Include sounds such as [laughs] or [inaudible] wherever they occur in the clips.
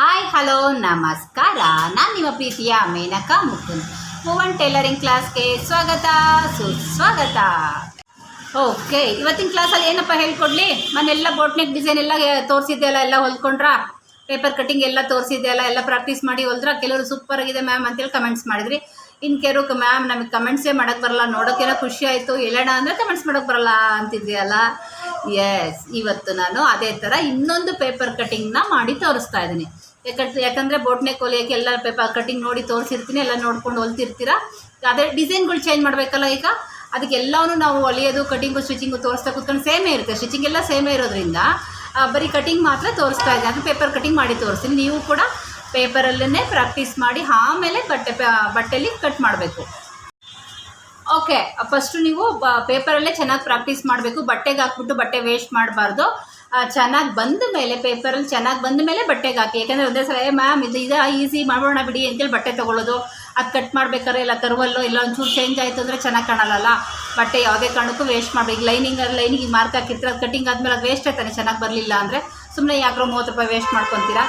Hi hello ನಮಸ್ಕಾರ. ನಾನು ನಿಮ್ಮ ಪ್ರೀತಿಯ ಮೇನಕಾ ಮುಕುಂದ್. ಮೂವನ್ ಟೈಲರಿಂಗ್ ಕ್ಲಾಸ್ಗೆ ಸ್ವಾಗತ, ಸುಸ್ವಾಗತ. ಓಕೆ ಇವತ್ತಿನ ಕ್ಲಾಸಲ್ಲಿ ಏನಪ್ಪ ಹೇಳ್ಕೊಡ್ಲಿ? ಮನೆಲ್ಲ ಬೋಟ್ನೆಕ್ ಡಿಸೈನ್ ಎಲ್ಲ ತೋರಿಸಿದ್ದೆ ಅಲ್ಲ, ಎಲ್ಲ ಹೊಲ್ಕೊಂಡ್ರಾ? ಪೇಪರ್ ಕಟಿಂಗ್ ಎಲ್ಲ ತೋರಿಸಿದ್ದೆ ಅಲ್ಲ, ಎಲ್ಲ ಪ್ರಾಕ್ಟೀಸ್ ಮಾಡಿ ಹೊಲ್ದ್ರ? ಕೆಲವರು ಸೂಪರ್ ಆಗಿದೆ ಮ್ಯಾಮ್ ಅಂತೇಳಿ ಕಮೆಂಟ್ಸ್ ಮಾಡಿದ್ರಿ. ಇನ್ನು ಕೆಲವರು ಮ್ಯಾಮ್ ನಮಗೆ ಕಮೆಂಟ್ಸೇ ಮಾಡೋಕ್ಕೆ ಬರಲ್ಲ. ನೋಡೋಕ್ಕೆಲ್ಲ ಖುಷಿ ಆಯಿತು. ಹೇಳೋಣ ಅಂದರೆ ಕಮೆಂಟ್ಸ್ ಮಾಡೋಕ್ಕೆ ಬರಲ್ಲ ಅಲ್ಲ? ಎಸ್ ಇವತ್ತು ನಾನು ಅದೇ ಥರ ಇನ್ನೊಂದು ಪೇಪರ್ ಕಟ್ಟಿಂಗ್ನ ಮಾಡಿ ತೋರಿಸ್ತಾ ಇದ್ದೀನಿ. ಯಾಕಂದ್ರೆ ಯಾಕಂದರೆ ಬೋಟ್ನೆ ಕೊಲಿಯೋಕ್ಕೆ ಎಲ್ಲ ಪೇಪರ್ ಕಟಿಂಗ್ ನೋಡಿ ತೋರಿಸಿರ್ತೀನಿ, ಎಲ್ಲ ನೋಡ್ಕೊಂಡು ಹೊಲ್ತಿರ್ತೀರಾ? ಅದೇ ಡಿಸೈನ್ಗಳು ಚೇಂಜ್ ಮಾಡಬೇಕಲ್ಲ ಈಗ? ಅದಕ್ಕೆ ಎಲ್ಲವೂ ನಾವು ಹೊಲಿಯೋದು ಕಟಿಂಗು ಸ್ಟಿಚಿಂಗು ತೋರಿಸ್ತಾ ಕೂತ್ಕೊಂಡು ಸೇಮೇ ಇರುತ್ತೆ. ಸ್ಟಿಚಿಂಗ್ ಎಲ್ಲ ಸೇಮೇ ಇರೋದ್ರಿಂದ ಬರೀ ಕಟಿಂಗ್ ಮಾತ್ರ ತೋರಿಸ್ತಾ ಇದೆ. ಅದು ಪೇಪರ್ ಕಟಿಂಗ್ ಮಾಡಿ ತೋರಿಸ್ತೀನಿ. ನೀವು ಕೂಡ ಪೇಪರಲ್ಲೇ ಪ್ರಾಕ್ಟೀಸ್ ಮಾಡಿ, ಆಮೇಲೆ ಬಟ್ಟೆ ಬಟ್ಟೆಲಿ ಕಟ್ ಮಾಡಬೇಕು. ಓಕೆ ಫಸ್ಟು ನೀವು ಪೇಪರಲ್ಲೇ ಚೆನ್ನಾಗಿ ಪ್ರಾಕ್ಟೀಸ್ ಮಾಡಬೇಕು. ಬಟ್ಟೆಗೆ ಹಾಕ್ಬಿಟ್ಟು ಬಟ್ಟೆ ವೇಸ್ಟ್ ಮಾಡಬಾರ್ದು. ಚೆನ್ನಾಗಿ ಬಂದ ಮೇಲೆ ಪೇಪರಲ್ಲಿ ಚೆನ್ನಾಗಿ ಬಂದ ಮೇಲೆ ಬಟ್ಟೆಗೆ ಹಾಕಿ. ಯಾಕಂದರೆ ಒಂದೇ ಸಲ, ಏ ಮ್ಯಾಮ್ ಇದು ಇದೇ ಈಸಿ ಮಾಡೋಣ ಬಿಡಿ ಅಂತೇಳಿ ಬಟ್ಟೆ ತೊಗೊಳ್ಳೋದು. ಅದು ಕಟ್ ಮಾಡ್ಬೇಕಾದ್ರೆ ಇಲ್ಲ ಕರ್ವಲ್ಲೋ ಇಲ್ಲ ಒಂಚೂರು ಚೇಂಜ್ ಆಯಿತು ಅಂದರೆ ಚೆನ್ನಾಗಿ ಕಾಣಲ್ಲ ಬಟ್ಟೆ ಯಾವುದೇ ಕಾರಣಕ್ಕೂ ವೇಸ್ಟ್ ಮಾಡಬೇಕು ಲೈನಿಂಗ್ ಲೈನಿಗೆ ಮಾರ್ಕ್ ಹಾಕಿರ್ತೀರ, ಅದು ಕಟಿಂಗ್ ಆದಮೇಲೆ ಅದು ವೇಸ್ಟ್ ಆಯ್ತಾನೆ, ಚೆನ್ನಾಗಿ ಬರಲಿಲ್ಲ ಅಂದರೆ. ಸುಮ್ಮನೆ ಯಾಕೋ ಮೂವತ್ತು ರೂಪಾಯಿ ವೇಸ್ಟ್ ಮಾಡ್ಕೊತೀರಾ?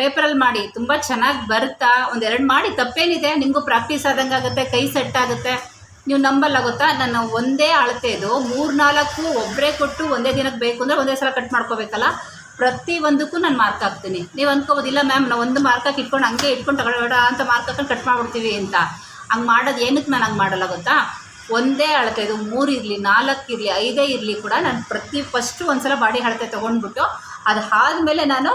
ಪೇಪರಲ್ಲಿ ಮಾಡಿ. ತುಂಬ ಚೆನ್ನಾಗಿ ಬರುತ್ತಾ? ಒಂದೆರಡು ಮಾಡಿ. ತಪ್ಪೇನಿದೆ. ನಿಮಗೂ ಪ್ರಾಕ್ಟೀಸ್ ಆದಂಗೆ ಆಗುತ್ತೆ, ಕೈ ಸೆಟ್ ಆಗುತ್ತೆ. ನೀವು ನಂಬಲ್ಲ ಗೊತ್ತಾ? ನಾನು ಒಂದೇ ಅಳತೆದು ಮೂರು ನಾಲ್ಕು ಒಬ್ಬರೇ ಕೊಟ್ಟು ಒಂದೇ ದಿನಕ್ಕೆ ಬೇಕು ಅಂದರೆ ಒಂದೇ ಸಲ ಕಟ್ ಮಾಡ್ಕೋಬೇಕಲ್ಲ? ಪ್ರತಿ ಒಂದಕ್ಕೂ ನಾನು ಮಾರ್ಕ್ ಹಾಕ್ತೀನಿ. ನೀವು ಅಂದ್ಕೋಬೋದಿಲ್ಲ ಮ್ಯಾಮ್ ನಾವು ಒಂದು ಮಾರ್ಕ್ ಹಾಕಿ ಇಟ್ಕೊಂಡು ಹಂಗೆ ಇಟ್ಕೊಂಡು ತಗೊಳ್ಬೇಡ ಅಂತ ಮಾರ್ಕ್ ಹಾಕೊಂಡು ಕಟ್ ಮಾಡ್ಬಿಡ್ತೀವಿ ಅಂತ. ಹಂಗೆ ಮಾಡೋದು ಏನಕ್ಕೆ ನಾನು ಹಂಗೆ ಮಾಡಲ್ಲ ಗೊತ್ತಾ? ಒಂದೇ ಅಳತೆ ಇದು. ಮೂರು ಇರಲಿ, ನಾಲ್ಕು ಇರಲಿ, ಐದೇ ಇರಲಿ ಕೂಡ ನಾನು ಪ್ರತಿ ಫಸ್ಟು ಒಂದ್ಸಲ ಬಾಡಿ ಅಳತೆ ತೊಗೊಂಡ್ಬಿಟ್ಟು ಅದು ಆದಮೇಲೆ ನಾನು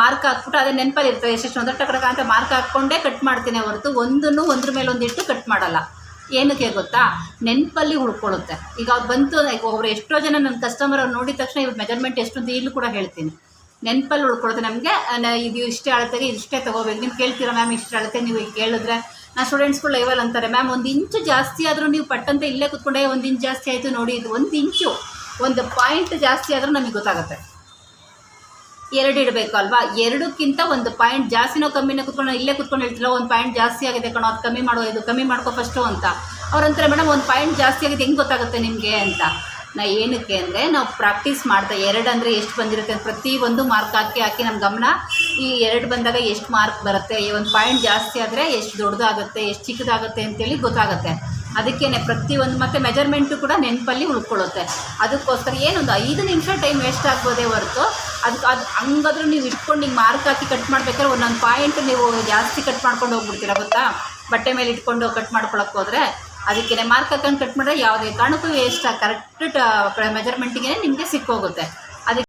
ಮಾರ್ಕ್ ಹಾಕ್ಬಿಟ್ಟು ಅದೇ ನೆನಪಲ್ಲಿ ಇರ್ತದೆ ಎಷ್ಟೆಷ್ಟು ಒಂದರ ಟಕ್ಕ ಅಂತ ಮಾರ್ಕ್ ಹಾಕ್ಕೊಂಡೇ ಕಟ್ ಮಾಡ್ತೀನಿ ಹೊರತು. ಒಂದನ್ನು ಒಂದ್ರ ಮೇಲೆ ಒಂದಿಟ್ಟು ಕಟ್ ಮಾಡಲ್ಲ. ಏನಕ್ಕೆ ಗೊತ್ತಾ? ನೆನಪಲ್ಲಿ ಉಳ್ಕೊಳ್ಳುತ್ತೆ. ಈಗ ಅವ್ರು ಬಂತು, ಈಗ ಒಬ್ರು ಎಷ್ಟೋ ಜನ ನನ್ನ ಕಸ್ಟಮರ್ ಅವ್ರು ನೋಡಿದ ತಕ್ಷಣ ಇವ್ರ ಮೆಜರ್ಮೆಂಟ್ ಎಷ್ಟು ಅಂತ ಈಗಲೂ ಕೂಡ ಹೇಳ್ತೀನಿ. ನೆನಪಲ್ಲಿ ಉಳ್ಕೊಳುತ್ತೆ ನಮಗೆ ಇದು ಇಷ್ಟೇ ಅಳತೆಗೆ ಇಷ್ಟೇ ತೊಗೋಬೇಕು. ನೀವು ಕೇಳ್ತೀರಾ ಮ್ಯಾಮ್ ಇಷ್ಟು ಅಳತೆ? ನೀವು ಈಗ ಕೇಳಿದ್ರೆ. ನಾ ಸ್ಟೂಡೆಂಟ್ಸ್ಗಳು ಲೈವಲ್ ಅಂತಾರೆ. ಮ್ಯಾಮ್ ಒಂದು ಇಂಚು ಜಾಸ್ತಿ ಆದರೂ ನೀವು ಪಟ್ಟಂತ ಇಲ್ಲೇ ಕೂತ್ಕೊಂಡೆ ಒಂದು ಇಂಚು ಜಾಸ್ತಿ ಆಯಿತು ನೋಡಿ, ಇದು ಒಂದು ಇಂಚು ಒಂದು ಪಾಯಿಂಟ್ ಜಾಸ್ತಿ ಆದರೂ ನಮಗೆ ಗೊತ್ತಾಗುತ್ತೆ. ಎರಡು ಇಡಬೇಕು ಅಲ್ವಾ ಎರಡಕ್ಕಿಂತ ಒಂದು ಪಾಯಿಂಟ್ ಜಾಸ್ತಿನೋ ಕಮ್ಮಿನೋ ಕುತ್ಕೊಂಡು ಇಲ್ಲೇ ಕುತ್ಕೊಂಡು ಹೇಳ್ತಿಲ್ಲ, ಒಂದು ಪಾಯಿಂಟ್ ಜಾಸ್ತಿ ಆಗಿದೆ ಕಣೋ, ಅದು ಕಮ್ಮಿ ಮಾಡೋ ಇದು, ಕಮ್ಮಿ ಮಾಡ್ಕೋ ಫಸ್ಟು ಅಂತ. ಅವ್ರಂತಾರೆ ಮೇಡಮ್ ಒಂದು ಪಾಯಿಂಟ್ ಜಾಸ್ತಿ ಆಗಿದೆ, ಹೆಂಗೆ ಗೊತ್ತಾಗುತ್ತೆ ನಿಮಗೆ? ಅಂತ. ನಾ ಏನಕ್ಕೆ ಅಂದರೆ, ನಾವು ಪ್ರಾಕ್ಟೀಸ್ ಮಾಡ್ತಾ, ಎರಡು ಅಂದರೆ ಎಷ್ಟು ಬಂದಿರುತ್ತೆ ಪ್ರತಿ ಒಂದು ಮಾರ್ಕ್ ಹಾಕಿ ಹಾಕಿ ನಮ್ಮ ಗಮನ, ಈ ಎರಡು ಬಂದಾಗ ಎಷ್ಟು ಮಾರ್ಕ್ ಬರುತ್ತೆ, ಈ ಒಂದು ಪಾಯಿಂಟ್ ಜಾಸ್ತಿ ಆದರೆ ಎಷ್ಟು ದೊಡ್ಡದಾಗುತ್ತೆ, ಎಷ್ಟು ಚಿಕ್ಕದಾಗುತ್ತೆ ಅಂತೇಳಿ ಗೊತ್ತಾಗುತ್ತೆ. ಅದಕ್ಕೇ ಪ್ರತಿಯೊಂದು ಮತ್ತು ಮೆಜರ್ಮೆಂಟು ಕೂಡ ನೆನಪಲ್ಲಿ ಉಳ್ಕೊಳ್ಳುತ್ತೆ. ಅದಕ್ಕೋಸ್ಕರ ಏನೊಂದು ಐದು ನಿಮಿಷ ಟೈಮ್ ವೇಸ್ಟ್ ಆಗ್ಬೋದೇ ಹೊರತು ಅದಕ್ಕೆ ಅದು ಹಂಗಾದ್ರೂ ನೀವು ಇಟ್ಕೊಂಡು ಹಿಂಗೆ ಮಾರ್ಕ್ ಹಾಕಿ ಕಟ್ ಮಾಡ್ಬೇಕಾದ್ರೆ ಒಂದೊಂದು ಪಾಯಿಂಟ್ ನೀವು ಜಾಸ್ತಿ ಕಟ್ ಮಾಡ್ಕೊಂಡು ಹೋಗ್ಬಿಡ್ತೀರ ಗೊತ್ತಾ? ಬಟ್ಟೆ ಮೇಲೆ ಇಟ್ಕೊಂಡು ಕಟ್ ಮಾಡ್ಕೊಳಕ್ಕೆ ಹೋದರೆ ಅದಕ್ಕೇ ಮಾರ್ಕ್ ಹಾಕೊಂಡು ಕಟ್ ಮಾಡಿದ್ರೆ ಯಾವುದೇ ಕಾರಣಕ್ಕೂ ವೇಸ್ಟ್ ಕರೆಕ್ಟ್ ಮೆಜರ್ಮೆಂಟಿಗೆ ನಿಮಗೆ ಸಿಕ್ಕೋಗುತ್ತೆ. ಅದಕ್ಕೆ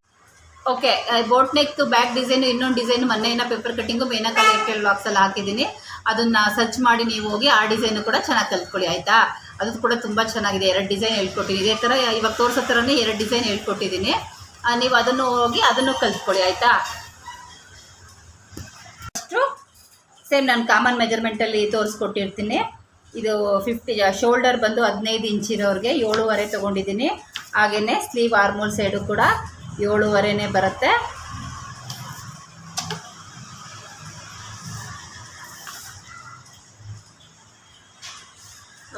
ಓಕೆ ಬೋಟ್ ನೆಕ್ದು ಬ್ಯಾಕ್ ಡಿಸೈನ್ ಇನ್ನೊಂದು ಡಿಸೈನ್ ಮೊನ್ನೆನ ಪೇಪರ್ ಕಟ್ಟಿಂಗು ಮೇನಕಾಲ ಏರ್ಟೆಲ್ ಬಾಕ್ಸಲ್ಲಿ ಹಾಕಿದ್ದೀನಿ. ಅದನ್ನು ಸರ್ಚ್ ಮಾಡಿ ನೀವು ಹೋಗಿ ಆ ಡಿಸೈನು ಕೂಡ ಚೆನ್ನಾಗಿ ಕಲ್ತ್ಕೊಳ್ಳಿ ಆಯಿತಾ? ಅದು ಕೂಡ ತುಂಬ ಚೆನ್ನಾಗಿದೆ. ಎರಡು ಡಿಸೈನ್ ಹೇಳ್ಕೊಟ್ಟಿದ್ದೀನಿ. ಇದೇ ಥರ ಇವಾಗ ತೋರಿಸೋ ಥರನೇ ಎರಡು ಡಿಸೈನ್ ಹೇಳ್ಕೊಟ್ಟಿದ್ದೀನಿ. ನೀವು ಅದನ್ನು ಹೋಗಿ ಅದನ್ನು ಕಲ್ತ್ಕೊಳ್ಳಿ, ಆಯಿತಾ? ಅಷ್ಟು ಸೇಮ್ ನಾನು ಕಾಮನ್ ಮೆಜರ್ಮೆಂಟಲ್ಲಿ ತೋರಿಸ್ಕೊಟ್ಟಿರ್ತೀನಿ. ಇದು ಫಿಫ್ಟಿ ಶೋಲ್ಡರ್ ಬಂದು ಹದಿನೈದು ಇಂಚ್ ಇರೋರಿಗೆ ಏಳುವರೆ ತೊಗೊಂಡಿದ್ದೀನಿ. ಹಾಗೆಯೇ ಸ್ಲೀವ್ ಆರ್ಮೋಲ್ ಸೈಡು ಕೂಡ ಏಳುವರೆನೇ ಬರುತ್ತೆ.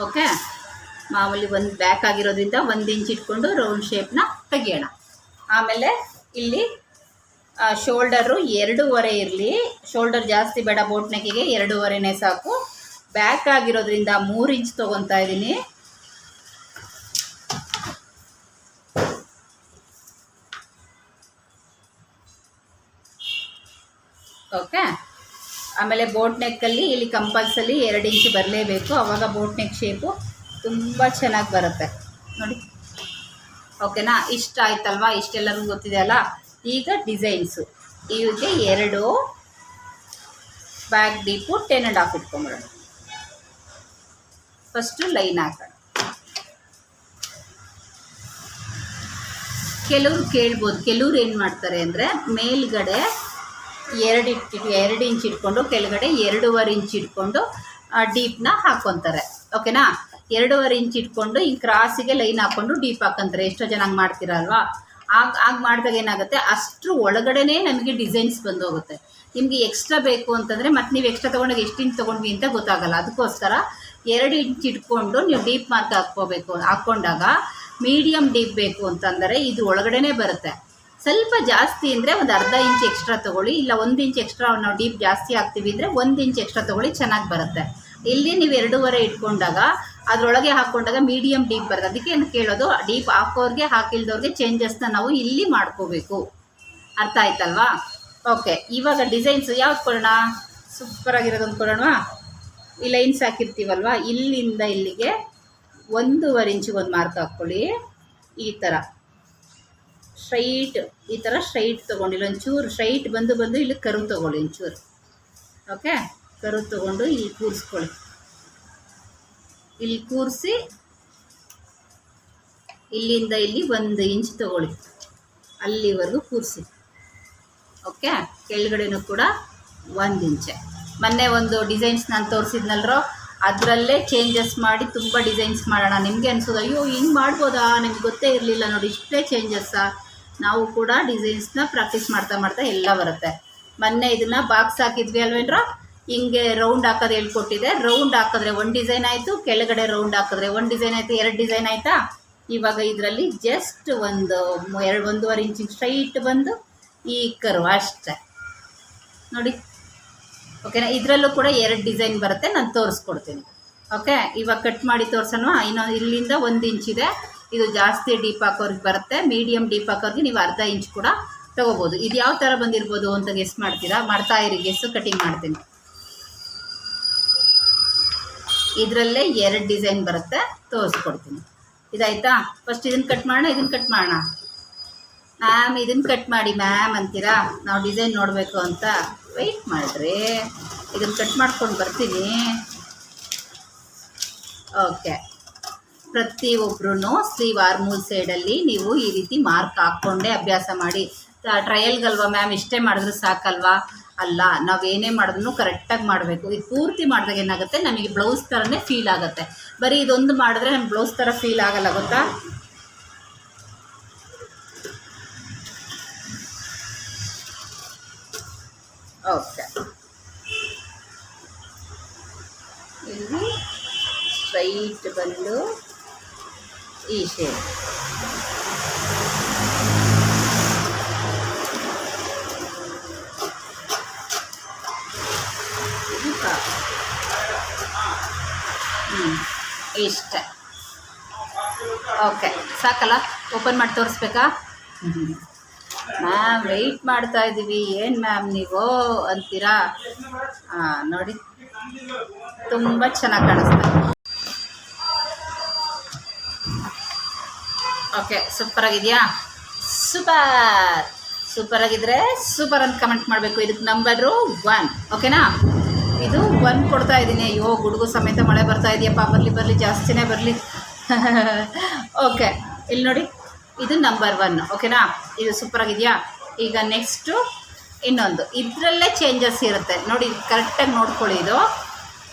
ಓಕೆ ಮಾಮೂಲಿ ಒಂದು ಬ್ಯಾಕ್ ಆಗಿರೋದ್ರಿಂದ ಒಂದು ಇಂಚ್ ಇಟ್ಕೊಂಡು ರೌಂಡ್ ಶೇಪ್ನ ತೆಗಿಯೋಣ. ಆಮೇಲೆ ಇಲ್ಲಿ ಶೋಲ್ಡರು ಎರಡೂವರೆ ಇರಲಿ. ಶೋಲ್ಡರ್ ಜಾಸ್ತಿ ಬೇಡ, ಬೋಟ್ ನೆಕ್ಕಿಗೆ ಎರಡೂವರೆನೇ ಸಾಕು. ಬ್ಯಾಕ್ ಆಗಿರೋದ್ರಿಂದ ಮೂರು ಇಂಚ್ ತೊಗೊತಾ ಇದ್ದೀನಿ. ಓಕೆ? ಆಮೇಲೆ ಬೋಟ್ ನೆಕ್ಕಲ್ಲಿ ಇಲ್ಲಿ ಕಂಪಲ್ಸಲ್ಲಿ ಎರಡು ಇಂಚು ಬರಲೇಬೇಕು. ಆವಾಗ ಬೋಟ್ ನೆಕ್ ಶೇಪು ತುಂಬ ಚೆನ್ನಾಗಿ ಬರುತ್ತೆ. ನೋಡಿ. ಓಕೆನಾ? ಇಷ್ಟ ಆಯ್ತಲ್ವಾ? ಇಷ್ಟೆಲ್ಲರಿಗೂ ಗೊತ್ತಿದೆ ಅಲ್ಲ? ಈಗ ಡಿಸೈನ್ಸು ಇವಿಗೆ ಎರಡು back deep ten and half ಇಟ್ಕೊಂಬಿಡೋಣ first line ಹಾಕೋಣ. ಕೆಲವರು ಕೇಳ್ಬೋದು. ಕೆಲವ್ರು ಏನು ಮಾಡ್ತಾರೆ ಅಂದರೆ ಮೇಲ್ಗಡೆ ಎರಡು ಇಟ್ಟು ಎರಡು ಇಂಚ್ ಇಟ್ಕೊಂಡು, ಕೆಳಗಡೆ ಎರಡೂವರೆ ಇಂಚ್ ಇಟ್ಕೊಂಡು ಡೀಪ್ನ ಹಾಕ್ಕೊತಾರೆ ಓಕೆನಾ? ಎರಡೂವರೆ ಇಂಚ್ ಇಟ್ಕೊಂಡು ಈ ಕ್ರಾಸಿಗೆ ಲೈನ್ ಹಾಕ್ಕೊಂಡು ಡೀಪ್ ಹಾಕಂತಾರೆ. ಎಷ್ಟೋ ಜನ ಹಂಗೆ ಮಾಡ್ತೀರಲ್ವಾ? ಆಗ ಆಗ ಮಾಡಿದಾಗ ಏನಾಗುತ್ತೆ? ಅಷ್ಟ್ರ ಒಳಗಡೆನೇ ನಮಗೆ ಡಿಸೈನ್ಸ್ ಬಂದೋಗುತ್ತೆ. ನಿಮಗೆ ಎಕ್ಸ್ಟ್ರಾ ಬೇಕು ಅಂತಂದರೆ ಮತ್ತೆ ನೀವು ಎಕ್ಸ್ಟ್ರಾ ತೊಗೊಂಡಾಗ ಎಷ್ಟು ಇಂಚ್ ತೊಗೊಂಡ್ವಿ ಅಂತ ಗೊತ್ತಾಗಲ್ಲ. ಅದಕ್ಕೋಸ್ಕರ ಎರಡು ಇಂಚ್ ಇಟ್ಕೊಂಡು ನೀವು ಡೀಪ್ ಮಾರ್ಕ್ ಹಾಕ್ಕೋಬೇಕು. ಹಾಕ್ಕೊಂಡಾಗ ಮೀಡಿಯಮ್ ಡೀಪ್ ಬೇಕು ಅಂತಂದರೆ ಇದು ಒಳಗಡೆನೇ ಬರುತ್ತೆ. ಸ್ವಲ್ಪ ಜಾಸ್ತಿ ಅಂದರೆ ಒಂದು ಅರ್ಧ ಇಂಚ್ ಎಕ್ಸ್ಟ್ರಾ ತೊಗೊಳ್ಳಿ. ಇಲ್ಲ ಒಂದು ಇಂಚ್ ಎಕ್ಸ್ಟ್ರಾ ನಾವು ಡೀಪ್ ಜಾಸ್ತಿ ಹಾಕ್ತೀವಿ ಅಂದರೆ ಒಂದು ಇಂಚ್ ಎಕ್ಸ್ಟ್ರಾ ತೊಗೊಳ್ಳಿ ಚೆನ್ನಾಗಿ ಬರುತ್ತೆ. ಇಲ್ಲಿ ನೀವು ಎರಡೂವರೆ ಇಟ್ಕೊಂಡಾಗ ಅದರೊಳಗೆ ಹಾಕೊಂಡಾಗ ಮೀಡಿಯಮ್ ಡೀಪ್ ಬರುತ್ತೆ. ಅದಕ್ಕೆ ಏನು ಕೇಳೋದು? ಡೀಪ್ ಹಾಕೋರಿಗೆ ಹಾಕಿಲ್ದವ್ರಿಗೆ ಚೇಂಜಸ್ನ ನಾವು ಇಲ್ಲಿ ಮಾಡ್ಕೋಬೇಕು. ಅರ್ಥ ಆಯ್ತಲ್ವಾ? ಓಕೆ ಇವಾಗ ಡಿಸೈನ್ಸ್ ಯಾವ್ದು ಕೊಡೋಣ? ಸೂಪರ್ ಆಗಿರೋದೊಂದು ಕೊಡೋಣವಾ ಈ ಲೈನ್ಸ್ ಹಾಕಿರ್ತೀವಲ್ವಾ? ಇಲ್ಲಿಂದ ಇಲ್ಲಿಗೆ ಒಂದೂವರೆ ಇಂಚಿಗೆ ಒಂದು ಮಾರ್ಕ್ ಹಾಕ್ಕೊಳ್ಳಿ. ಈ ಥರ ಸ್ಟ್ರೈಟ್ ಈ ಥರ ಸ್ಟ್ರೈಟ್ ತೊಗೊಂಡಿಲ್ಲ ಒಂಚೂರು ಸ್ಟ್ರೈಟ್ ಬಂದು ಬಂದು ಇಲ್ಲಿ ಕರು ತೊಗೊಳ್ಳಿ, ಒಂಚೂರು. ಓಕೆ ಕರು ತೊಗೊಂಡು ಇಲ್ಲಿ ಕೂರಿಸ್ಕೊಳ್ಳಿ. ಇಲ್ಲಿ ಕೂರಿಸಿ, ಇಲ್ಲಿಂದ ಇಲ್ಲಿ ಒಂದು ಇಂಚ್ ತಗೊಳ್ಳಿ. ಅಲ್ಲಿವರೆಗೂ ಕೂರಿಸಿ. ಓಕೆ ಕೆಳಗಡೆನೂ ಕೂಡ ಒಂದು ಇಂಚೆ. ಮೊನ್ನೆ ಒಂದು ಡಿಸೈನ್ಸ್ ನಾನು ತೋರಿಸಿದ್ನಲ್ರೋ, ಅದರಲ್ಲೇ ಚೇಂಜಸ್ ಮಾಡಿ ತುಂಬ ಡಿಸೈನ್ಸ್ ಮಾಡೋಣ. ನಿಮಗೆ ಅನಿಸೋದು, ಅಯ್ಯೋ, ಹಿಂಗೆ ಮಾಡ್ಬೋದಾ? ನಿಮ್ಗೆ ಗೊತ್ತೇ ಇರಲಿಲ್ಲ ನೋಡಿ, ಇಷ್ಟೇ ಚೇಂಜಸ್ಸಾ ನಾವು ಕೂಡ ಡಿಸೈನ್ಸ್ನ ಪ್ರಾಕ್ಟೀಸ್ ಮಾಡ್ತಾ ಮಾಡ್ತಾ ಎಲ್ಲ ಬರುತ್ತೆ. ಮೊನ್ನೆ ಇದನ್ನು ಬಾಕ್ಸ್ ಹಾಕಿದ್ವಿ ಅಲ್ವೇನ್ರ? ಹಿಂಗೆ ರೌಂಡ್ ಹಾಕೋದು ಹೇಳ್ಕೊಟ್ಟಿದೆ. ರೌಂಡ್ ಹಾಕಿದ್ರೆ ಒಂದು ಡಿಸೈನ್ ಆಯಿತು, ಕೆಳಗಡೆ ರೌಂಡ್ ಹಾಕಿದ್ರೆ ಒಂದು ಡಿಸೈನ್ ಆಯಿತು, ಎರಡು ಡಿಸೈನ್ ಆಯಿತಾ? ಇವಾಗ ಇದರಲ್ಲಿ ಜಸ್ಟ್ ಒಂದು ಎರಡು ಒಂದೂವರೆ ಇಂಚಿನ ಸ್ಟ್ರೈಟ್ ಬಂದು ಈ ಕರು ಅಷ್ಟೇ. ನೋಡಿ. ಓಕೆನಾ ಇದರಲ್ಲೂ ಕೂಡ ಎರಡು ಡಿಸೈನ್ ಬರುತ್ತೆ, ನಾನು ತೋರಿಸ್ಕೊಡ್ತೀನಿ. ಓಕೆ ಇವಾಗ ಕಟ್ ಮಾಡಿ ತೋರ್ಸೋಣ ಇನ್ನೊಂದು ಇಲ್ಲಿಂದ ಒಂದು ಇಂಚಿದೆ ಇದು. ಜಾಸ್ತಿ ಡೀಪ್ ಹಾಕೋರಿಗೆ ಬರುತ್ತೆ. ಮೀಡಿಯಮ್ ಡೀಪ್ ಹಾಕೋರಿಗೆ ನೀವು ಅರ್ಧ ಇಂಚ್ ಕೂಡ ತೊಗೋಬೋದು. ಇದು ಯಾವ ಥರ ಬಂದಿರ್ಬೋದು ಅಂತ ಗೆಸ್ ಮಾಡ್ತೀರಾ? ಮಾಡ್ತಾ ಇರಿ ಗೆಸ್ಸು ಕಟಿಂಗ್ ಮಾಡ್ತೀನಿ. ಇದರಲ್ಲೇ ಎರಡು ಡಿಸೈನ್ ಬರುತ್ತೆ, ತೋರಿಸ್ಕೊಡ್ತೀನಿ. ಇದಾಯ್ತಾ? ಫಸ್ಟ್ ಇದನ್ನು ಕಟ್ ಮಾಡೋಣ ಇದನ್ನು ಕಟ್ ಮಾಡೋಣ? ಮ್ಯಾಮ್ ಇದನ್ನು ಕಟ್ ಮಾಡಿ ಮ್ಯಾಮ್ ಅಂತೀರಾ? ನಾವು ಡಿಸೈನ್ ನೋಡಬೇಕು ಅಂತ. ವೆಯ್ಟ್ ಮಾಡಿರಿ. ಇದನ್ನು ಕಟ್ ಮಾಡ್ಕೊಂಡು ಬರ್ತೀನಿ. ಓಕೆ ಪ್ರತಿಯೊಬ್ಬರೂ ಸ್ಲೀವ್ ಆರ್ಮೂಲ್ ಸೈಡಲ್ಲಿ ನೀವು ಈ ರೀತಿ ಮಾರ್ಕ್ ಹಾಕ್ಕೊಂಡೇ ಅಭ್ಯಾಸ ಮಾಡಿ. ಟ್ರಯಲ್ಗಲ್ವಾ ಮ್ಯಾಮ್ ಇಷ್ಟೇ ಮಾಡಿದ್ರೆ ಸಾಕಲ್ವಾ? ಅಲ್ಲ, ನಾವು ಏನೇ ಮಾಡಿದ್ರು ಕರೆಕ್ಟಾಗಿ ಮಾಡಬೇಕು. ಇದು ಪೂರ್ತಿ ಮಾಡಿದಾಗ ಏನಾಗುತ್ತೆ? ನಮಗೆ ಬ್ಲೌಸ್ ಥರನೇ ಫೀಲ್ ಆಗುತ್ತೆ. ಬರೀ ಇದೊಂದು ಮಾಡಿದ್ರೆ ನಮ್ಗೆ ಬ್ಲೌಸ್ ಥರ ಫೀಲ್ ಆಗಲ್ಲ, ಗೊತ್ತಾ? ಓಕೆ ಇಲ್ಲಿ ಸ್ಟ್ರೈಟ್ ಬಂದು ಈ ಶೇಪ್ ಹ್ಞೂ ಇಷ್ಟ. ಓಕೆ ಸಾಕಲ್ಲ? ಓಪನ್ ಮಾಡಿ ತೋರಿಸ್ಬೇಕಾ? ಮ್ಯಾಮ್ ವೆಯ್ಟ್ ಮಾಡ್ತಾ ಇದ್ದೀವಿ ಏನು ಮ್ಯಾಮ್ ನೀವು ಅಂತೀರಾ? ಹಾಂ ನೋಡಿ. ತುಂಬ ಚೆನ್ನಾಗಿ ಕಾಣಿಸ್ತಾ ಓಕೆ ಸೂಪರ್ ಆಗಿದೆಯಾ? ಸೂಪರ್ ಸೂಪರ್ ಆಗಿದ್ರೆ ಸೂಪರ್ ಅಂತ ಕಮೆಂಟ್ ಮಾಡಬೇಕು. ಇದಕ್ಕೆ ನಂಬರು ಒನ್ ಓಕೆನಾ ಇದು ಬಂದು ಕೊಡ್ತಾ ಇದ್ದೀನಿ. ಅಯ್ಯೋ ಗುಡುಗು ಸಮೇತ ಮಳೆ ಬರ್ತಾ ಇದೆಯಪ್ಪ ಬರಲಿ ಬರಲಿ, ಜಾಸ್ತಿನೇ ಬರಲಿ. ಓಕೆ [laughs] ಇಲ್ಲಿ ನೋಡಿ. ಇದು ನಂಬರ್ ಒನ್ ಓಕೆನಾ ಇದು ಸೂಪರ್ ಆಗಿದೆಯಾ? ಈಗ ನೆಕ್ಸ್ಟು ಇನ್ನೊಂದು. ಇದರಲ್ಲೇ ಚೇಂಜಸ್ ಇರುತ್ತೆ. ನೋಡಿ ಕರೆಕ್ಟಾಗಿ ನೋಡ್ಕೊಳ್ಳಿ ಇದು.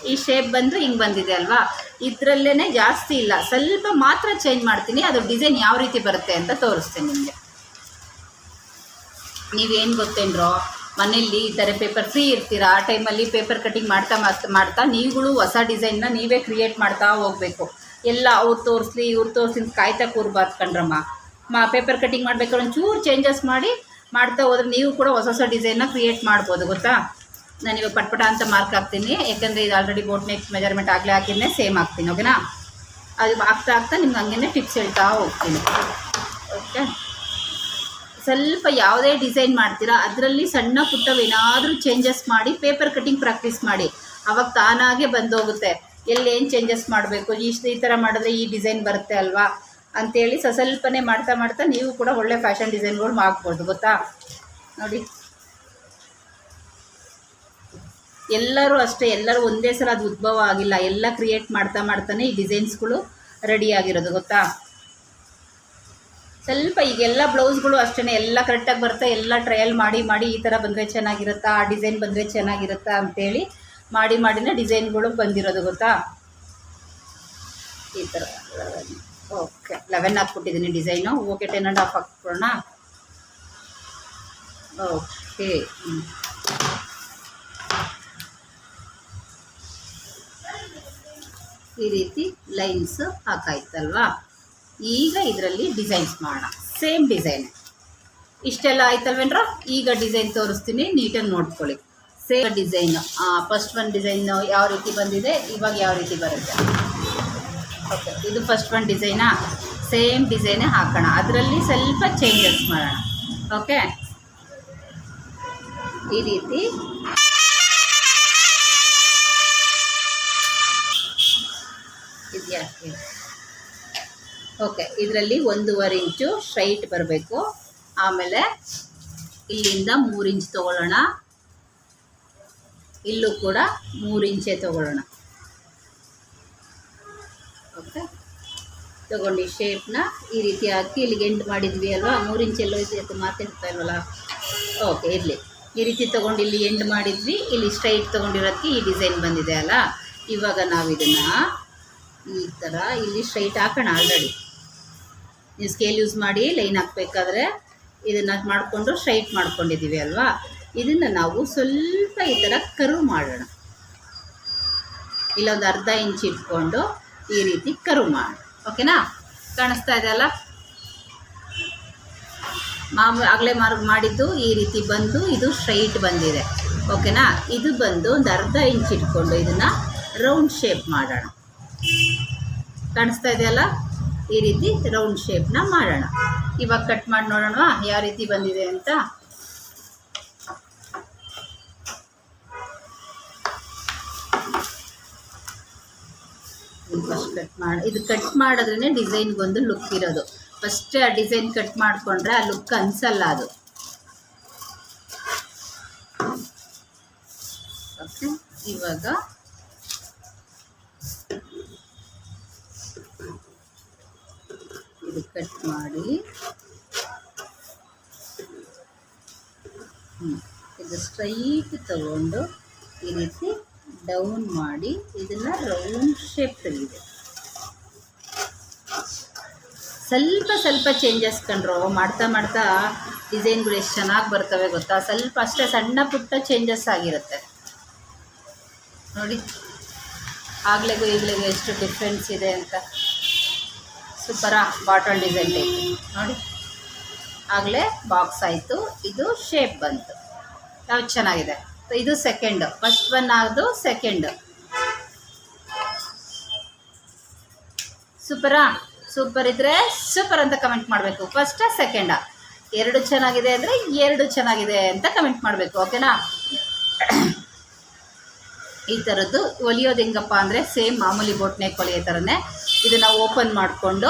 ಈ ಶೇಪ್ ಬಂದು ಹಿಂಗೆ ಬಂದಿದೆ ಅಲ್ವಾ? ಇದರಲ್ಲೇ ಜಾಸ್ತಿ ಇಲ್ಲ. ಸ್ವಲ್ಪ ಮಾತ್ರ ಚೇಂಜ್ ಮಾಡ್ತೀನಿ. ಅದು ಡಿಸೈನ್ ಯಾವ ರೀತಿ ಬರುತ್ತೆ ಅಂತ ತೋರಿಸ್ತೀನಿ ನಿಮಗೆ. ನೀವೇನು ಗೊತ್ತೇನ್ರೋ? ಮನೇಲಿ ಈ ಥರ ಪೇಪರ್ ಫ್ರೀ ಇರ್ತೀರಾ? ಆ ಟೈಮಲ್ಲಿ ಪೇಪರ್ ಕಟಿಂಗ್ ಮಾಡ್ತಾ ಮಾಡ್ತಾ ಮಾಡ್ತಾ ನೀವುಗಳು ಹೊಸ ಡಿಸೈನ್ನ ನೀವೇ ಕ್ರಿಯೇಟ್ ಮಾಡ್ತಾ ಹೋಗಬೇಕು. ಎಲ್ಲ ಅವ್ರು ತೋರಿಸ್ಲಿ, ಇವ್ರು ತೋರಿಸಿ ಕಾಯ್ತಾ ಕೂರ್ಬಾರ್ದು ಕಣ್ರಮ್ಮ. ಮಾ ಪೇಪರ್ ಕಟಿಂಗ್ ಮಾಡ್ಬೇಕಾದ್ರೆ ಒಂಚೂರು ಚೇಂಜಸ್ ಮಾಡಿ ಮಾಡ್ತಾ ಹೋದ್ರೆ ನೀವು ಕೂಡ ಹೊಸ ಹೊಸ ಡಿಸೈನ್ನ ಕ್ರಿಯೇಟ್ ಮಾಡ್ಬೋದು, ಗೊತ್ತಾ? ನಾನು ಇವಾಗ ಪಟ್ಪಟ ಅಂತ ಮಾರ್ಕ್ ಹಾಕ್ತೀನಿ. ಯಾಕಂದರೆ ಇದು ಆಲ್ರೆಡಿ ಬೋಟ್ ನೆಕ್ ಮೆಜರ್ಮೆಂಟ್ ಆಗಲೇ ಹಾಕಿದ್ನೇ ಸೇಮ್ ಹಾಕ್ತೀನಿ ಓಕೆನಾ ಅದು ಆಗ್ತಾ ಆಗ್ತಾ ನಿಮ್ಗೆ ಹಂಗೆ ಟಿಪ್ಸ್ ಹೇಳ್ತಾ ಹೋಗ್ತೀನಿ. ಓಕೆ ಸ್ವಲ್ಪ ಯಾವುದೇ ಡಿಸೈನ್ ಮಾಡ್ತೀರಾ, ಅದರಲ್ಲಿ ಸಣ್ಣ ಪುಟ್ಟವೇನಾದರೂ ಚೇಂಜಸ್ ಮಾಡಿ ಪೇಪರ್ ಕಟಿಂಗ್ ಪ್ರಾಕ್ಟೀಸ್ ಮಾಡಿ. ಅವಾಗ ತಾನಾಗೆ ಬಂದೋಗುತ್ತೆ. ಎಲ್ಲಿ ಏನು ಚೇಂಜಸ್ ಮಾಡಬೇಕು ಇಷ್ಟು ಈ ಥರ ಮಾಡಿದ್ರೆ ಈ ಡಿಸೈನ್ ಬರುತ್ತೆ ಅಲ್ವಾ? ಅಂತೇಳಿ ಸ್ವಸ್ವಲ್ಪನೇ ಸ್ವಲ್ಪನೇ ಮಾಡ್ತಾ ಮಾಡ್ತಾ ನೀವು ಕೂಡ ಒಳ್ಳೆ ಫ್ಯಾಷನ್ ಡಿಸೈನ್ಗಳು ಮಾಡ್ಬೋದು, ಗೊತ್ತಾ? ನೋಡಿ. ಎಲ್ಲರೂ ಅಷ್ಟೇ, ಎಲ್ಲರೂ ಒಂದೇ ಸಲ ಅದು ಉದ್ಭವ ಆಗಿಲ್ಲ. ಎಲ್ಲ ಕ್ರಿಯೇಟ್ ಮಾಡ್ತಾ ಮಾಡ್ತಾನೆ ಈ ಡಿಸೈನ್ಸ್ಗಳು ರೆಡಿ ಆಗಿರೋದು, ಗೊತ್ತಾ? ಸ್ವಲ್ಪ ಈಗ ಎಲ್ಲ ಬ್ಲೌಸ್ಗಳು ಅಷ್ಟೇ ಎಲ್ಲ ಕರೆಕ್ಟಾಗಿ ಬರ್ತಾ ಎಲ್ಲ ಟ್ರಯಲ್ ಮಾಡಿ ಮಾಡಿ ಈ ಥರ ಬಂದರೆ ಚೆನ್ನಾಗಿರುತ್ತಾ, ಆ ಡಿಸೈನ್ ಬಂದರೆ ಚೆನ್ನಾಗಿರುತ್ತಾ ಅಂತೇಳಿ ಮಾಡಿ, ಮಾಡಿನೇ ಡಿಸೈನ್ಗಳು ಬಂದಿರೋದು ಗೊತ್ತಾ? ಈ ಥರ okay eleven ಹಾಕ್ಬಿಟ್ಟಿದ್ದೀನಿ design okay ten and half ಹಾಕ್ಬಿಡೋಣ? Okay ಈ ರೀತಿ ಲೈನ್ಸ್ ಹಾಕಾಯ್ತಲ್ವಾ? ಈಗ ಇದರಲ್ಲಿ ಡಿಸೈನ್ಸ್ ಮಾಡೋಣ. ಸೇಮ್ ಡಿಸೈನ್ ಇಷ್ಟೆಲ್ಲ ಆಯ್ತಲ್ವೇನ್ರ? ಈಗ ಡಿಸೈನ್ ತೋರಿಸ್ತೀನಿ, ನೀಟಾಗಿ ನೋಡ್ಕೊಳ್ಳಿ. Same design first one design ಯಾವ ರೀತಿ ಬಂದಿದೆ, ಇವಾಗ ಯಾವ ರೀತಿ ಬರುತ್ತೆ? ಓಕೆ ಇದು ಫಸ್ಟ್ ಒನ್ ಡಿಸೈನಾ ಸೇಮ್ ಡಿಸೈನೇ ಹಾಕೋಣ. ಅದರಲ್ಲಿ ಸ್ವಲ್ಪ ಚೇಂಜಸ್ ಮಾಡೋಣ. ಓಕೆ ಈ ರೀತಿ. ಇದ್ಯಾಕೆ ಓಕೆ, ಇದರಲ್ಲಿ ಒಂದೂವರೆ ಇಂಚು ಸ್ಟ್ರೈಟ್ ಬರಬೇಕು. ಆಮೇಲೆ ಇಲ್ಲಿಂದ ಮೂರು ಇಂಚ್ ತೊಗೊಳ್ಳೋಣ. ಇಲ್ಲೂ ಕೂಡ ಮೂರು ಇಂಚೆ ತಗೊಳ್ಳೋಣ. ಓಕೆ, ತೊಗೊಂಡು ಈ ಶೇಪ್ನ ಈ ರೀತಿ ಹಾಕಿ ಇಲ್ಲಿಗೆ ಎಂಡ್ ಮಾಡಿದ್ವಿ ಅಲ್ವಾ? ಮೂರು ಇಂಚ್ ಎಲ್ಲೋ ಇದೆ ಮಾತಾಡ್ತಾ ಇಲ್ವಲ್ಲ? ಓಕೆ, ಇರಲಿ. ಈ ರೀತಿ ತೊಗೊಂಡು ಇಲ್ಲಿ ಎಂಡ್ ಮಾಡಿದ್ವಿ. ಇಲ್ಲಿ ಸ್ಟ್ರೈಟ್ ತೊಗೊಂಡಿರೋದಕ್ಕೆ ಈ ಡಿಸೈನ್ ಬಂದಿದೆ ಅಲ್ಲ? ಇವಾಗ ನಾವು ಇದನ್ನು ಈ ಥರ ಇಲ್ಲಿ ಸ್ಟ್ರೈಟ್ ಹಾಕೋಣ ಆಲ್ರೆಡಿ ನೀವು ಸ್ಕೇಲ್ ಯೂಸ್ ಮಾಡಿ ಲೈನ್ ಹಾಕಬೇಕಾದ್ರೆ ಇದನ್ನು ಮಾಡಿಕೊಂಡು ಸ್ಟ್ರೈಟ್ ಮಾಡ್ಕೊಂಡಿದ್ದೀವಿ ಅಲ್ವಾ? ಇದನ್ನು ನಾವು ಸ್ವಲ್ಪ ಈ ಥರ ಕರು ಮಾಡೋಣ. ಇಲ್ಲೊಂದು ಅರ್ಧ ಇಂಚ್ ಇಟ್ಕೊಂಡು ಈ ರೀತಿ ಕರು ಮಾಡಿ ಓಕೆನಾ ಕಾಣಿಸ್ತಾ ಇದೆ ಅಲ್ಲ? ಮಾಮೂಲಿ ಆಗಲೇ ಮಾರ್ಗ ಮಾಡಿದ್ದು ಈ ರೀತಿ ಬಂದು ಇದು ಸ್ಟ್ರೈಟ್ ಬಂದಿದೆ. ಓಕೆನಾ ಇದು ಬಂದು ಒಂದು ಅರ್ಧ ಇಂಚ್ ಇಟ್ಕೊಂಡು ಇದನ್ನು ರೌಂಡ್ ಶೇಪ್ ಮಾಡೋಣ. ಕಾಣಿಸ್ತಾ ಇದೆಯಲ್ಲ ಈ ರೀತಿ ರೌಂಡ್ ಶೇಪ್ನ ಮಾಡೋಣ. ಇವಾಗ ಕಟ್ ಮಾಡಿ ನೋಡೋಣ ಯಾವ ರೀತಿ ಬಂದಿದೆ ಅಂತ? ಫಸ್ಟ್ ಕಟ್ ಮಾಡಿ ಇದು ಕಟ್ ಮಾಡಿದ್ರೇ ಡಿಸೈನ್ಗೊಂದು ಲುಕ್ ಇರೋದು. ಫಸ್ಟ್ ಆ ಡಿಸೈನ್ ಕಟ್ ಮಾಡಿಕೊಂಡ್ರೆ ಆ ಲುಕ್ ಅನ್ಸಲ್ಲ ಅದು. ಓಕೆ ಇವಾಗ ಕಟ್ ಮಾಡಿ. ಇದು ಸ್ಟ್ರೈಟ್ ತಗೊಂಡು ಈ ರೀತಿ ಡೌನ್ ಮಾಡಿ, ಇದನ್ನ ರೌಂಡ್ ಶೇಪ್ ತೆಗಿದೆ ಸ್ವಲ್ಪ ಸ್ವಲ್ಪ ಚೇಂಜಸ್ ಕಂಡ್ರು, ಮಾಡ್ತಾ ಮಾಡ್ತಾ ಡಿಸೈನ್ಗಳು ಎಷ್ಟು ಚೆನ್ನಾಗಿ ಬರ್ತವೆ ಗೊತ್ತಾ? ಸ್ವಲ್ಪ ಅಷ್ಟೇ ಸಣ್ಣ ಪುಟ್ಟ ಚೇಂಜಸ್ ಆಗಿರುತ್ತೆ. ನೋಡಿ, ಆಗ್ಲೆಗೂ ಈಗಲೆಗೂ ಎಷ್ಟು ಡಿಫ್ರೆನ್ಸ್ ಇದೆ ಅಂತ. ಸೂಪರಾ ಬಾಟಲ್ ಡಿಸೈನ್ ಟೈಪ್ ನೋಡಿ. ಆಗಲೇ ಬಾಕ್ಸ್ ಆಯಿತು. ಇದು ಶೇಪ್ ಬಂತು. ಯಾವ ಚೆನ್ನಾಗಿದೆ? ಇದು ಸೆಕೆಂಡ್ ಫಸ್ಟ್ ಒನ್ ಆಗೋದು ಸೆಕೆಂಡ್ ಸೂಪರ ಸೂಪರ್ ಇದ್ದರೆ ಸೂಪರ್ ಅಂತ ಕಮೆಂಟ್ ಮಾಡಬೇಕು. ಫಸ್ಟ ಸೆಕೆಂಡ ಎರಡು ಚೆನ್ನಾಗಿದೆ ಅಂದರೆ ಎರಡು ಚೆನ್ನಾಗಿದೆ ಅಂತ ಕಮೆಂಟ್ ಮಾಡಬೇಕು. ಓಕೆನಾ ಈ ಥರದ್ದು ಒಲಿಯೋದು ಹೆಂಗಪ್ಪ ಅಂದರೆ ಸೇಮ್ ಮಾಮೂಲಿ ಬೋಟ್ನೆಕ್ ಕೊಳೆಯೋ ಥರನೇ ಇದನ್ನು ಓಪನ್ ಮಾಡಿಕೊಂಡು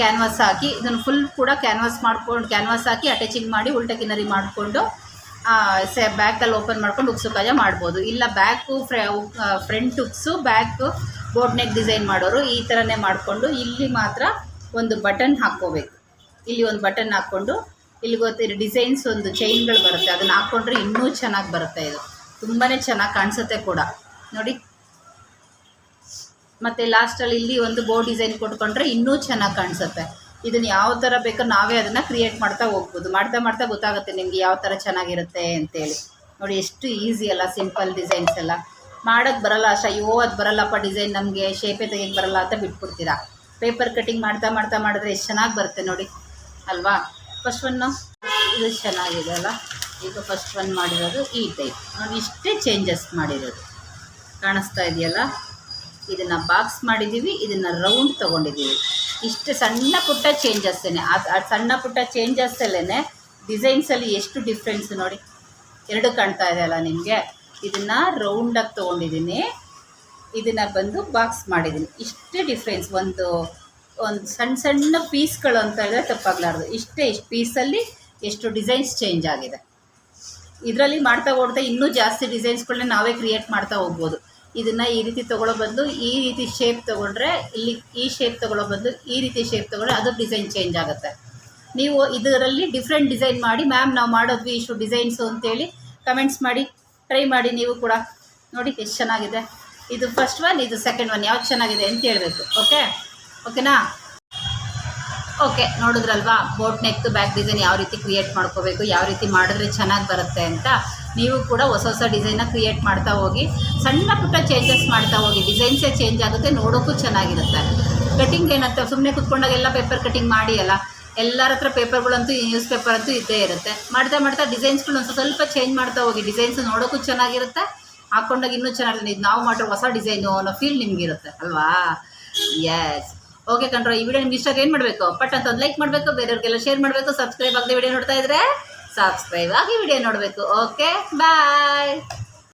ಕ್ಯಾನ್ವಾಸ್ ಹಾಕಿ, ಇದನ್ನು ಫುಲ್ ಕೂಡ ಕ್ಯಾನ್ವಾಸ್ ಮಾಡ್ಕೊಂಡು, ಕ್ಯಾನ್ವಾಸ್ ಹಾಕಿ ಅಟ್ಯಾಚಿಂಗ್ ಮಾಡಿ, ಉಲ್ಟ ಕಿನ್ನರಿ ಮಾಡಿಕೊಂಡು ಸೆ ಬ್ಯಾಕಲ್ಲಿ ಓಪನ್ ಮಾಡ್ಕೊಂಡು ಉಕ್ಸು ಕಾಜ ಮಾಡ್ಬೋದು. ಇಲ್ಲ ಬ್ಯಾಕು ಫ್ರೆ front hooks back boat neck design ಮಾಡೋರು ಈ ಥರನೇ ಮಾಡಿಕೊಂಡು, ಇಲ್ಲಿ ಮಾತ್ರ ಒಂದು ಬಟನ್ ಹಾಕ್ಕೋಬೇಕು. ಇಲ್ಲಿ ಒಂದು ಬಟನ್ ಹಾಕ್ಕೊಂಡು, ಇಲ್ಲಿ ಗೊತ್ತಿರೋ ಡಿಸೈನ್ಸ್ ಒಂದು ಚೈನ್ಗಳು ಬರುತ್ತೆ. ಅದನ್ನು ಹಾಕ್ಕೊಂಡ್ರೆ ಇನ್ನೂ ಚೆನ್ನಾಗಿ ಬರುತ್ತೆ ಇದು. ತುಂಬಾ ಚೆನ್ನಾಗಿ ಕಾಣಿಸುತ್ತೆ ಕೂಡ. ನೋಡಿ. ಮತ್ತು ಲಾಸ್ಟಲ್ಲಿ ಇಲ್ಲಿ ಒಂದು ಬೋ ಡಿಸೈನ್ ಕೊಟ್ಕೊಂಡ್ರೆ ಇನ್ನೂ ಚೆನ್ನಾಗಿ ಕಾಣಿಸುತ್ತೆ. ಇದನ್ನು ಯಾವ ಥರ ಬೇಕೋ ನಾವೇ ಅದನ್ನು ಕ್ರಿಯೇಟ್ ಮಾಡ್ತಾ ಹೋಗ್ಬೋದು. ಮಾಡ್ತಾ ಮಾಡ್ತಾ ಗೊತ್ತಾಗುತ್ತೆ ನಿಮಗೆ ಯಾವ ಥರ ಚೆನ್ನಾಗಿರುತ್ತೆ ಅಂತೇಳಿ. ನೋಡಿ, ಎಷ್ಟು ಈಸಿ ಅಲ್ಲ ಸಿಂಪಲ್ ಡಿಸೈನ್ಸ್ ಎಲ್ಲ. ಮಾಡೋಕ್ಕೆ ಬರಲ್ಲ ಅಷ್ಟ. ಅಯ್ಯೋ, ಅದು ಬರಲ್ಲಪ್ಪ ಡಿಸೈನ್ ನಮಗೆ. ಶೇಪೇ ತೆಗಿಯಕ್ಕೆ ಬರಲ್ಲ ಅಂತ ಬಿಟ್ಬಿಡ್ತೀರಾ. ಪೇಪರ್ ಕಟಿಂಗ್ ಮಾಡ್ತಾ ಮಾಡ್ತಾ ಮಾಡಿದ್ರೆ ಎಷ್ಟು ಚೆನ್ನಾಗಿ ಬರುತ್ತೆ ನೋಡಿ. ಅಲ್ವಾ? ಫಸ್ಟ್ ಒನ್ನು ಇದು ಚೆನ್ನಾಗಿದೆ ಅಲ್ಲ? ಈಗ ಫಸ್ಟ್ ಒನ್ ಮಾಡಿರೋದು ಈ ಟೈಪ್ ನಾವು ಇಷ್ಟೇ ಚೇಂಜಸ್ ಮಾಡಿರೋದು. ಕಾಣಿಸ್ತಾ ಇದೆಯಲ್ಲ? ಇದನ್ನು ಬಾಕ್ಸ್ ಮಾಡಿದ್ದೀವಿ ಇದನ್ನು ರೌಂಡ್ ತೊಗೊಂಡಿದ್ದೀವಿ ಇಷ್ಟು ಸಣ್ಣ ಪುಟ್ಟ ಅದು ಅದು ಸಣ್ಣ ಪುಟ್ಟ ಚೇಂಜಸ್ಸಲ್ಲೇ ಡಿಸೈನ್ಸಲ್ಲಿ ಎಷ್ಟು ಡಿಫ್ರೆನ್ಸ್ ನೋಡಿ. ಎರಡು ಕಾಣ್ತಾ ಇದೆಯಲ್ಲ ನಿಮಗೆ? ಇದನ್ನು ರೌಂಡಾಗಿ ತೊಗೊಂಡಿದ್ದೀನಿ ಇದನ್ನು ಬಂದು ಬಾಕ್ಸ್ ಮಾಡಿದ್ದೀನಿ ಇಷ್ಟೇ ಡಿಫ್ರೆನ್ಸ್ ಒಂದು ಒಂದು ಸಣ್ಣ ಸಣ್ಣ ಪೀಸ್ಗಳು ಅಂತ ಹೇಳಿದ್ರೆ ತಪ್ಪಾಗಲಾರ್ದು. ಇಷ್ಟೇ, ಇಷ್ಟು ಪೀಸಲ್ಲಿ ಎಷ್ಟು ಡಿಸೈನ್ಸ್ ಚೇಂಜ್ ಆಗಿದೆ. ಇದರಲ್ಲಿ ಮಾಡ್ತಾ ಹೋಗ್ತಾ ಇನ್ನೂ ಜಾಸ್ತಿ ಡಿಸೈನ್ಸ್ಗಳನ್ನ ನಾವೇ ಕ್ರಿಯೇಟ್ ಮಾಡ್ತಾ ಹೋಗ್ಬೋದು. ಇದನ್ನು ಈ ರೀತಿ ತೊಗೊಳ್ಳೋ ಬಂದು, ಈ ರೀತಿ ಶೇಪ್ ತೊಗೊಂಡ್ರೆ ಇಲ್ಲಿ ಈ ಶೇಪ್ ತೊಗೊಳ್ಳೋ ಬಂದು, ಈ ರೀತಿ ಶೇಪ್ ತೊಗೊಂಡ್ರೆ ಅದು ಡಿಸೈನ್ ಚೇಂಜ್ ಆಗುತ್ತೆ. ನೀವು ಇದರಲ್ಲಿ ಡಿಫ್ರೆಂಟ್ ಡಿಸೈನ್ ಮಾಡಿ, ಮ್ಯಾಮ್ ನಾವು ಮಾಡೋದ್ವಿ ಇಷ್ಟು ಡಿಸೈನ್ಸು ಅಂತೇಳಿ ಕಮೆಂಟ್ಸ್ ಮಾಡಿ, ಟ್ರೈ ಮಾಡಿ ನೀವು ಕೂಡ. ನೋಡಿ, ಎಷ್ಟು ಚೆನ್ನಾಗಿದೆ. ಇದು ಫಸ್ಟ್ ಒನ್ ಇದು ಸೆಕೆಂಡ್ ಒನ್ ಯಾವ್ದು ಚೆನ್ನಾಗಿದೆ ಅಂತ ಹೇಳಬೇಕು ಓಕೆ ಓಕೆನಾ ಓಕೆ, ನೋಡಿದ್ರಲ್ವಾ? ಬೋಟ್ ನೆಕ್ ಬ್ಯಾಕ್ ಡಿಸೈನ್ ಯಾವ ರೀತಿ ಕ್ರಿಯೇಟ್ ಮಾಡ್ಕೋಬೇಕು, ಯಾವ ರೀತಿ ಮಾಡಿದ್ರೆ ಚೆನ್ನಾಗಿ ಬರುತ್ತೆ ಅಂತ ನೀವು ಕೂಡ ಹೊಸ ಹೊಸ ಡಿಸೈನ್ನ ಕ್ರಿಯೇಟ್ ಮಾಡ್ತಾ ಹೋಗಿ, ಸಣ್ಣ ಪುಟ್ಟ ಚೇಂಜಸ್ ಮಾಡ್ತಾ ಹೋಗಿ ಡಿಸೈನ್ಸೇ ಚೇಂಜ್ ಆಗುತ್ತೆ, ನೋಡೋಕ್ಕೂ ಚೆನ್ನಾಗಿರುತ್ತೆ. ಕಟಿಂಗ್ ಏನಂತ? ಸುಮ್ಮನೆ ಕುತ್ಕೊಂಡಾಗೆಲ್ಲ ಪೇಪರ್ ಕಟಿಂಗ್ ಮಾಡಿ ಅಲ್ಲ ಎಲ್ಲರ ಹತ್ರ ಪೇಪರ್ಗಳಂತೂ ನ್ಯೂಸ್ ಪೇಪರ್ ಅಂತೂ ಇದ್ದೇ ಇರುತ್ತೆ. ಮಾಡ್ತಾ ಮಾಡ್ತಾ ಡಿಸೈನ್ಸ್ಗಳು ಒಂದು ಸ್ವಲ್ಪ ಚೇಂಜ್ ಮಾಡ್ತಾ ಹೋಗಿ ಡಿಸೈನ್ಸ್ ನೋಡೋಕ್ಕೂ ಚೆನ್ನಾಗಿರುತ್ತೆ, ಹಾಕೊಂಡಾಗ ಇನ್ನೂ ಚೆನ್ನಾಗಿರುತ್ತೆ. ಇದು ನಾವು ಮಾಡಿರೋ ಹೊಸ ಡಿಸೈನು ಅನ್ನೋ ಫೀಲ್ ನಿಮಗಿರುತ್ತೆ, ಅಲ್ವಾ? ಎಸ್ ಓಕೆ ಕಣ್ರ ಈ ವಿಡಿಯೋ ನಿಮ್ಗೆ ಇಷ್ಟ ಏನು ಮಾಡಬೇಕು? ಪಟ್ ಅಂತ ಒಂದು ಲೈಕ್ ಮಾಡಬೇಕು, ಬೇರೆಯವ್ರಿಗೆಲ್ಲ ಶೇರ್ ಮಾಡಬೇಕು ಸಬ್ಸ್ಕ್ರೈಬ್ ಆಗದೆ ವಿಡಿಯೋ ನೋಡ್ತಾ ಇದ್ರೆ ಸಬ್ಸ್ಕ್ರೈಬ್ ಆಗಿ ವಿಡಿಯೋ ನೋಡಬೇಕು. Okay bye